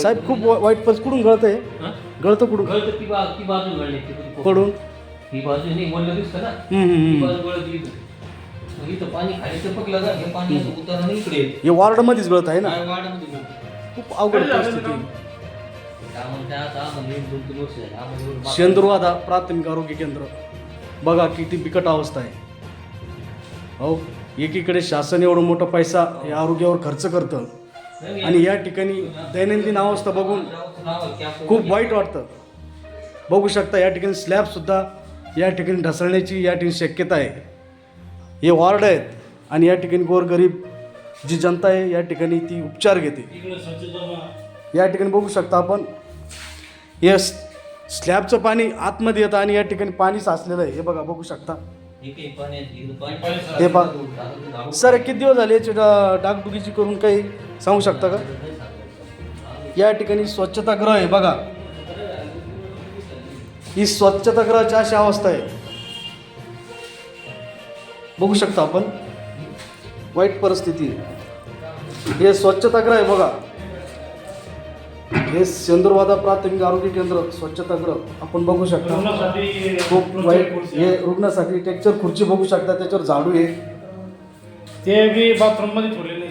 साहेब खूप वा- वाईट परिस्थिती कुठून गळत आहे? गळतं कुठून गळतं ती बा ती बाजू गळली ती कधी पडून ही बाजू नाही वळलं दिसतं ना हम्म, हम्म, ही हम्म. बाजू गळत इथं मग इथं पाणी खाली टपकलं का हे पाणी असं उतरलं नाही इकडे येतं. हे वॉर्डमध्येच गळत आहे ना काय वाढमध्ये गळतं. खूप अवघड परिस्थिती आहे. काय म्हणते आता आम्हाला एक दोन तीन वर्ष झाली. आम्हाला एवढं बाकी- शेंदुरवादा प्राथमिक आरोग्य केंद्र बघा किती बिकट अवस्था आहे हो एकीकडे शासन एवढं मोठा पैसा या आरोग्यावर खर्च करतं आणि या ठिकाणी दैनंदिन अवस्था बघून खूप वाईट वाटतं. बघू शकता या ठिकाणी स्लॅबसुद्धा या ठिकाणी ढसळण्याची या ठिकाणी शक्यता आहे. हे वॉर्ड आहेत आणि या ठिकाणी गोरगरीब जी जनता आहे या ठिकाणी ती उपचार घेते. या ठिकाणी बघू शकता आपण हे स्लॅबचं पाणी आतमध्ये येतं आणि या ठिकाणी पाणी साचलेलं आहे. हे बघा बघू शकता. हे पहा. झाडू- सर किती दिवस झाले याची डा- डागडुगीची करून काही सांगू शकता का. या ठिकाणी स्वच्छतागृह आहे बघा ही स्वच्छतागृहाची अशी अवस्था आहे बघू शकता आपण वाईट परिस्थिती आहे. हे स्वच्छतागृह आहे बघा हे सेंदुरवादा प्राथमिक आरोग्य केंद्र स्वच्छतागृह आपण बघू शकता. खूप वाईट हे रुग्णासाठी टेक्चर खुर्ची बघू शकता त्याच्यावर झाडू आहे ते बी बाथरूममध्ये ठेवलेले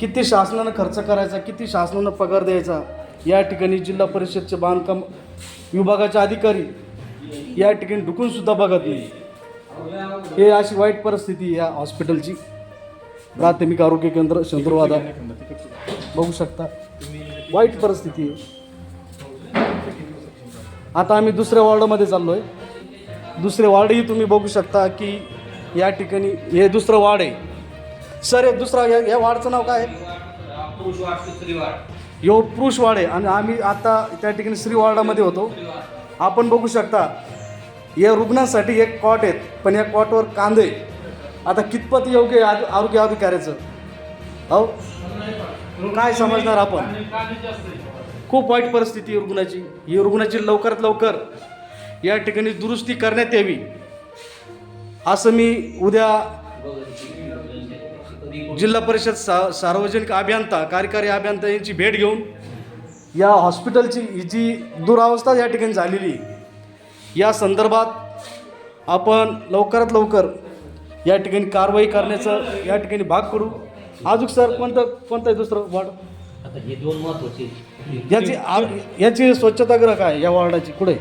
किती शासनानं खर्च करायचा किती शासनानं पगार द्यायचा या ठिकाणी जिल्हा परिषदचे बांधकाम विभागाचे अधिकारी या ठिकाणी ढुकून सुद्धा बघत नाही. हे अशी वाईट परिस्थिती आहे या हॉस्पिटलची. प्राथमिक आरोग्य केंद्र शंदुरवादा बघू शकता. वाईट परिस्थिती आता आम्ही दुसऱ्या वॉर्डामध्ये चाललो आहे दुसरे वॉर्डही तुम्ही बघू शकता की या ठिकाणी हे दुसरं वार्ड आहे. सर हे दुसरा या या वार्डचं नाव काय आहे? यो पुरुष वाड आहे. आणि आम्ही आता त्या ठिकाणी श्री वॉर्डामध्ये होतो. आपण बघू शकता या रुग्णांसाठी एक कॉट आहेत पण या कॉटवर कांदे आता कितपत योग्य आहे आरोग्य अधिकाऱ्याचं? हो काय समजणार आपण? खूप वाईट परिस्थिती रुग्णाची. ही रुग्णाची लवकरात लवकर या ठिकाणी दुरुस्ती करण्यात यावी. असं मी उद्या जिल्हा परिषद सा सार्वजनिक अभियंता कार्यकारी अभियंता यांची भेट घेऊन या हॉस्पिटलची ही जी दुरावस्था या ठिकाणी झालेली आहे, या संदर्भात आपण लवकरात लवकर या ठिकाणी कारवाई करण्याचं या ठिकाणी भाग करू अजून सर कोणतं कोणतं आहे दुसरं वॉर्ड? आता हे दोन महत्त्वाचे. याची आ- याची स्वच्छतागृह काय या वॉर्डाची कुठे?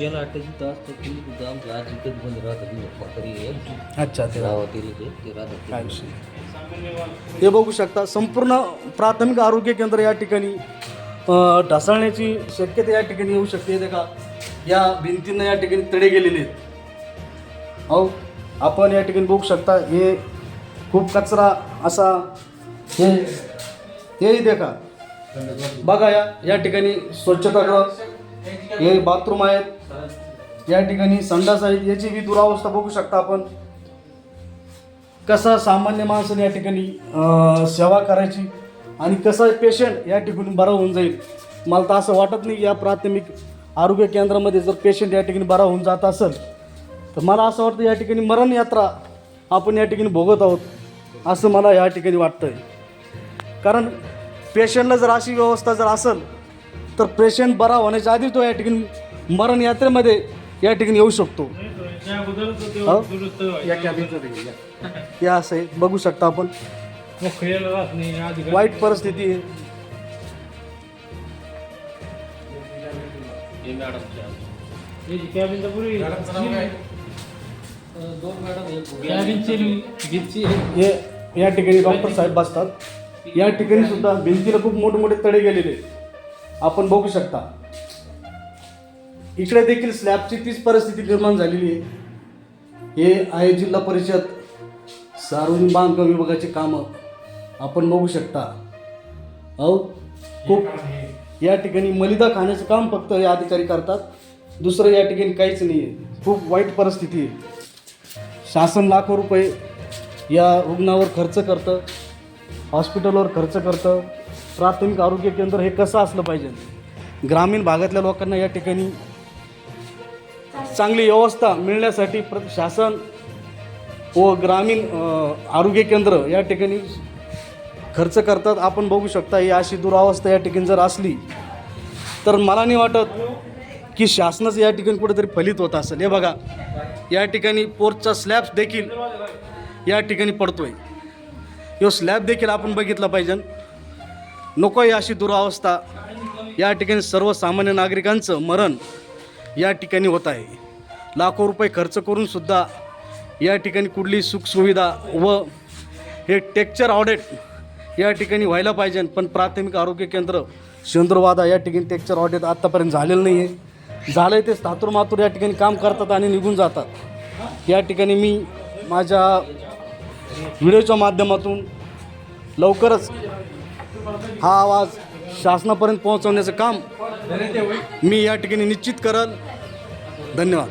याला अटॅची तास तर तुम्ही तिथं आमच्या आजी कधी बंद राहतात ती म्हातारी आहे. अच्छा ते गावात येईल ते ते राहतात काय विषय हे बघू शकता संपूर्ण प्राथमिक आरोग्य केंद्र या ठिकाणी अ, ढासळण्याची शक्यता या ठिकाणी येऊ शकते. ते का या भिंतींना या ठिकाणी तडे गेलेले आहेत. अहो आपण या ठिकाणी बघू शकता हे खूप कचरा असा हे हेही देखा. बघा या या ठिकाणी स्वच्छतागृह हे बाथरूम आहेत. या ठिकाणी संडास आहेत. याची बी दुरावस्था बघू शकता आपण. कसा सामान्य माणसाने या ठिकाणी सेवा करायची आणि कसं पेशंट या ठिकाणी बरा होऊन जाईल. मला तर असं वाटत नाही या प्राथमिक आरोग्य केंद्रामध्ये जर पेशंट या ठिकाणी बरा होऊन जात असेल तर मला असं वाटतं या ठिकाणी मरण यात्रा आपण या ठिकाणी भोगत आहोत. असं मला या ठिकाणी वाटतं आहे कारण पेशंटला जर अशी व्यवस्था जर असेल तर पेशंट बरा होण्याच्या आधी तो या ठिकाणी मरण यात्रेमध्ये या ठिकाणी येऊ शकतो. या कॅबिनचं असं आहे. बघू शकता आपण. वाईट परिस्थिती आहे. याची कॅबिन हे या ठिकाणी डॉक्टर साहेब बसतात. या ठिकाणी सुद्धा भिंतीला खूप मोठमोठे तडे गेलेले आपण बघू शकता. इकडे देखील स्लॅबची तीच परिस्थिती निर्माण झालेली आहे. हे आहे जिल्हा परिषद सार्वजनिक बांधकाम विभागाचे कामं. आपण बघू शकता. अहो खूप या ठिकाणी मलिदा खाण्याचं काम फक्त हे अधिकारी करतात. दुसरं या ठिकाणी काहीच नाही आहे खूप वाईट परिस्थिती आहे. शासन लाखो रुपये या रुग्णावर खर्च करतं हॉस्पिटलवर खर्च करतं. प्राथमिक आरोग्य केंद्र हे कसं असलं पाहिजे? ग्रामीण भागातल्या लोकांना या ठिकाणी चांगली व्यवस्था मिळण्यासाठी प्र शासन व ग्रामीण आरोग्य केंद्र या ठिकाणी खर्च करतात. आपण बघू शकता ही अशी दुरावस्था या ठिकाणी जर असली तर मला नाही वाटत की शासनाचं या ठिकाणी कुठेतरी फलित होत असेल. हे बघा या ठिकाणी पोर्चचा स्लॅब देखील या ठिकाणी पडतोय. यो स्लॅब देखील आपण बघितला पाहिजे. नको आहे अशी दुरावस्था या ठिकाणी सर्वसामान्य नागरिकांचं मरण या ठिकाणी होत आहे. लाखो रुपये खर्च करूनसुद्धा या ठिकाणी कुठली सुखसुविधा व हे टेक्चर ऑडिट या ठिकाणी व्हायला पाहिजे. पण प्राथमिक आरोग्य केंद्र शेंद्रवादा या ठिकाणी टेक्चर ऑडिट आत्तापर्यंत झालेलं नाही आहे झालं आहे ते तातूर मातूर या ठिकाणी काम करतात आणि निघून जातात. या ठिकाणी मी माझ्या व्हिडिओच्या माध्यमातून लवकरच हा आवाज शासनापर्यंत पोहोचवण्याचं काम मी या ठिकाणी निश्चित करल. धन्यवाद.